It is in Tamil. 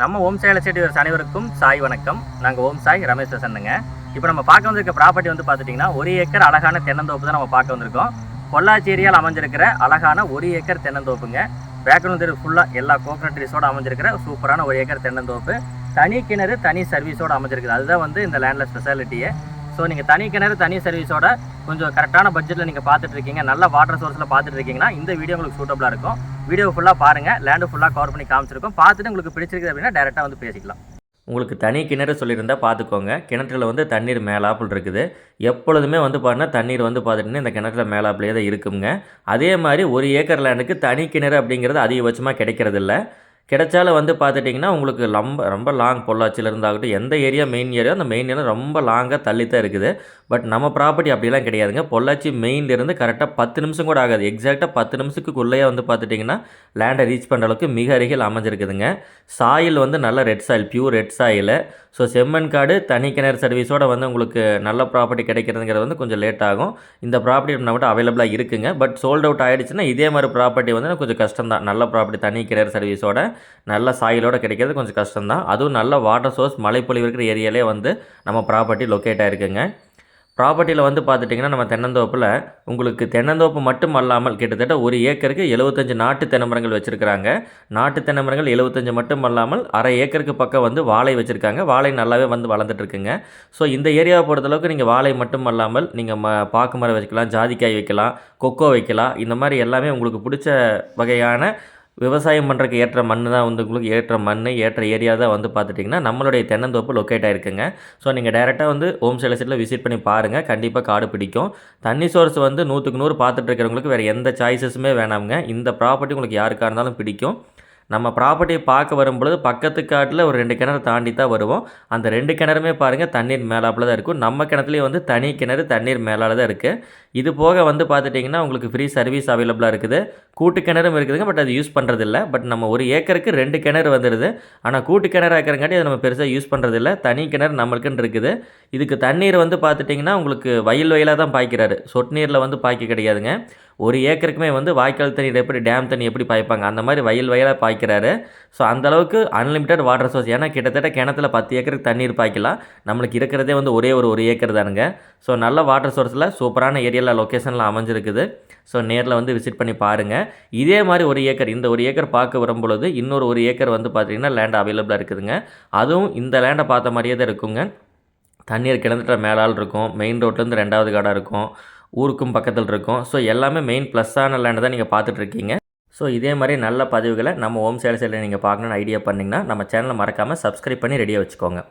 நம்ம ஓம் சாய் செடி அனைவருக்கும் சாய் வணக்கம். நாங்கள் ஓம் சாய் ரமேஷ் பிரசன்னுங்க. இப்போ நம்ம பார்க்க வந்திருக்க ப்ராப்பர்ட்டி வந்து பார்த்துட்டிங்கன்னா ஒரு ஏக்கர் அழகான தென்னந்தோப்பு தான் நம்ம பார்க்க வந்திருக்கோம். பொள்ளாச்சி ஏரியாவில் அமைஞ்சிருக்கிற அழகான ஒரு ஏக்கர் தென்னந்தோப்புங்க. பேக்ரவுண்ட் தெரு ஃபுல்லாக எல்லா கோகனட் ட்ரீஸோட அமைஞ்சிருக்கிற சூப்பரான ஒரு ஏக்கர் தென்னந்தோப்பு. தனி கிணறு தனி சர்வீஸோட அமைஞ்சிருக்குது. அதுதான் வந்து இந்த லேண்டில் ஸ்பெஷாலிட்டியே ஸோ நீங்கள் தனி கிணறு தனி சர்வீஸோட கொஞ்சம் கரெக்டான பட்ஜெட்டில் நீங்கள் பார்த்துட்டு இருக்கீங்க. நல்ல வாட்டர் சோர்ஸில் பார்த்துட்டு இருக்கீங்கன்னா இந்த வீடியோ உங்களுக்கு சூட்டபுளாக இருக்கும். வீடியோ ஃபுல்லாக பாருங்கள் லேண்டு ஃபுல்லாக கவர் பண்ணி காமிச்சிருக்கோம். பார்த்துட்டு உங்களுக்கு பிடிச்சிருக்கு அப்படின்னா டேரெக்டாக வந்து பேசிக்கலாம். உங்களுக்கு தனி கிணறு சொல்லியிருந்தால் பார்த்துக்கோங்க. கிணற்றுல வந்து தண்ணீர் மேலாப்பில் இருக்குது. எப்பொழுதுமே வந்து பார்த்தீங்கன்னா தண்ணீர் வந்து பார்த்துட்டுன்னா இந்த கிணற்றுல மேலாப்பிலே தான் இருக்குங்க. அதே மாதிரி ஒரு ஏக்கர் லேண்டுக்கு தனி கிணறு அப்படிங்கிறது அதிகபட்சமாக கிடைக்கிறதில்ல. கிடைச்சாலும் வந்து பார்த்துட்டிங்கன்னா உங்களுக்கு ரொம்ப ரொம்ப லாங் பொள்ளாச்சியில் இருந்தாகட்டும் எந்த ஏரியா மெயின் ஏரியா அந்த மெயின் ஏரியா ரொம்ப லாங்காக தள்ளி தான் இருக்குது. பட் நம்ம ப்ராப்பர்ட்டி அப்படிலாம் கிடையாதுங்க. பொள்ளாச்சி மெயின்லேருந்து கரெக்டாக பத்து நிமிஷம் கூட ஆகாது. எக்ஸாக்டாக பத்து நிமிஷத்துக்குள்ளேயே வந்து பார்த்துட்டிங்கன்னா லேண்டை ரீச் பண்ணுற அளவுக்கு மிக அருகில் அமைஞ்சிருக்குதுங்க. சாயில் வந்து நல்ல red soil pure red soil so செம்மண் காடு தனி கிணறு சர்வீஸோட வந்து உங்களுக்கு நல்ல ப்ராப்பர்ட்டி கிடைக்கிறதுங்கிறது வந்து கொஞ்சம் லேட் ஆகும். இந்த ப்ராப்பர்ட்டி நம்மகிட்ட அவைலபிளாக இருக்குங்க. பட் சோல்ட் அவுட் ஆகிடுச்சுன்னா இதே மாதிரி ப்ராப்பர்ட்டி வந்து கொஞ்சம் கஷ்டம் தான் நல்ல ப்ராப்பர்ட்டி தனி கிணறு சர்வீஸோட நல்ல சாயிலோடு கிடைக்கிறது கொஞ்சம் கஷ்டம் தான் அதுவும் நல்ல வாட்டர் சோர்ஸ் மலைப்பொழிவு இருக்கிற ஏரியாலே வந்து நம்ம ப்ராப்பர்ட்டி லொக்கேட் ஆகிருக்குங்க ப்ராப்பர்ட்டியில் வந்து பார்த்துட்டிங்கன்னா நம்ம தென்னந்தோப்பில் உங்களுக்கு தென்னந்தோப்பு மட்டும் அல்லாமல் கிட்டத்தட்ட ஒரு ஏக்கருக்கு எழுபத்தஞ்சு நாட்டு தென்னமரங்கள் வச்சுருக்கிறாங்க. நாட்டு தென்னமரங்கள் எழுபத்தஞ்சு மட்டும் அல்லாமல் அரை ஏக்கருக்கு பக்கம் வந்து வாழை வச்சுருக்காங்க. வாழை நல்லாவே வந்து வளர்ந்துட்டுருக்குங்க. ஸோ இந்த ஏரியாவை பொறுத்தளவுக்கு நீங்கள் வாழை மட்டும் அல்லாமல் நீங்கள் ம பாக்கு மரம் வைக்கலாம் ஜாதிக்காய் வைக்கலாம் கொக்கோ வைக்கலாம். இந்த மாதிரி எல்லாமே உங்களுக்கு பிடிச்ச வகையான விவசாயம் பண்ணுறக்கு ஏற்ற மண் தான் வந்து உங்களுக்கு ஏற்ற மண் ஏற்ற ஏரியா தான் வந்து பார்த்துட்டிங்கன்னா நம்மளுடைய தென்னந்தோப்பு லொக்கேட் ஆகிருக்குங்க ஸோ நீங்கள் டேரெக்டாக வந்து ஹோம் சேலசிட்டில் விசிட் பண்ணி பாருங்கள் கண்டிப்பாக காடு பிடிக்கும். தண்ணி சோர்ஸ் வந்து நூற்றுக்கு நூறு பார்த்துட்டு இருக்கிறவங்களுக்கு வேறு எந்த சாய்ஸஸுமே வேணாமுங்க. இந்த ப்ராப்பர்ட்டி உங்களுக்கு யாருக்காக இருந்தாலும் பிடிக்கும். நம்ம ப்ராப்பர்ட்டியை பார்க்க வரும்பொழுது பக்கத்து காட்டில் ஒரு ரெண்டு கிணறு தாண்டி தான் வருவோம். அந்த ரெண்டு கிணறுமே பாருங்கள் தண்ணீர் மேலாப்பில் தான் இருக்கும். நம்ம கிணத்துலேயே வந்து தனி கிணறு தண்ணீர் மேலால் தான் இருக்குது இது போக வந்து பார்த்துட்டிங்கன்னா உங்களுக்கு ஃப்ரீ சர்வீஸ் அவைலபிளாக இருக்குது. கூட்டு கிணறும் இருக்குதுங்க பட் அது யூஸ் பண்ணுறதில்ல பட் நம்ம ஒரு ஏக்கருக்கு ரெண்டு கிணறு வந்துடுது ஆனால் கூட்டு கிணறு இருக்கிறங்காட்டி அதை நம்ம பெருசாக யூஸ் பண்ணுறதில்ல தனி கிணறு நம்மளுக்குன்னு இருக்குது. இதுக்கு தண்ணீர் வந்து பார்த்துட்டிங்கன்னா உங்களுக்கு வயல் வயலாக தான் பாய்க்கிறாரு. சொட்டு நீரில் வந்து பாய்க்க கிடையாதுங்க. ஒரு ஏக்கருக்குமே வந்து வாய்க்கால் தண்ணீர் எப்படி டேம் தண்ணி எப்படி பாய்ப்பாங்க? அந்த மாதிரி வயல் வயலாக பாய்க்கிறாரு. ஸோ அந்தளவுக்கு அன்லிமிட்டட் வாட்டர் சோர்ஸ் ஏன்னா கிட்டத்தட்ட கிணத்துல பத்து ஏக்கருக்கு தண்ணீர் பாய்க்கலாம். நம்மளுக்கு இருக்கிறதே வந்து ஒரே ஒரு ஒரு ஏக்கர் தானுங்க. ஸோ நல்ல வாட்டர் சோர்ஸில் சூப்பரான ஏரியாவில் லொக்கேஷனில் அமைஞ்சிருக்குது. ஸோ நேரில் வந்து விசிட் பண்ணி பாருங்கள் இதே மாதிரி ஒரு ஏக்கர் இந்த ஒரு ஏக்கர் பார்க்க வரும்பொழுது இன்னொரு ஒரு ஏக்கர் வந்து பார்த்திங்கன்னா லேண்ட் அவைலபிளாக இருக்குதுங்க. அதுவும் இந்த லேண்டை பார்த்த மாதிரியே தான் இருக்குங்க. தண்ணீர் கிடந்துட்ட மேலால் இருக்கும். மெயின் ரோட்லேருந்து ரெண்டாவது காடாக இருக்கும். ஊருக்கும் பக்கத்தில் இருக்கும். ஸோ எல்லாமே மெயின் ப்ளஸ்ஸான லேண்டை தான் நீங்கள் பார்த்துட்ருக்கீங்க ஸோ இதே மாதிரி நல்ல பதிவுகளை நம்ம ஹோம் சேல்ஸில் நீங்கள் பார்க்கணுன்னு ஐடியா பண்ணிங்கன்னா நம்ம சேனலை மறக்காமல் சப்ஸ்கிரைப் பண்ணி ரெடியாக வச்சுக்கோங்க.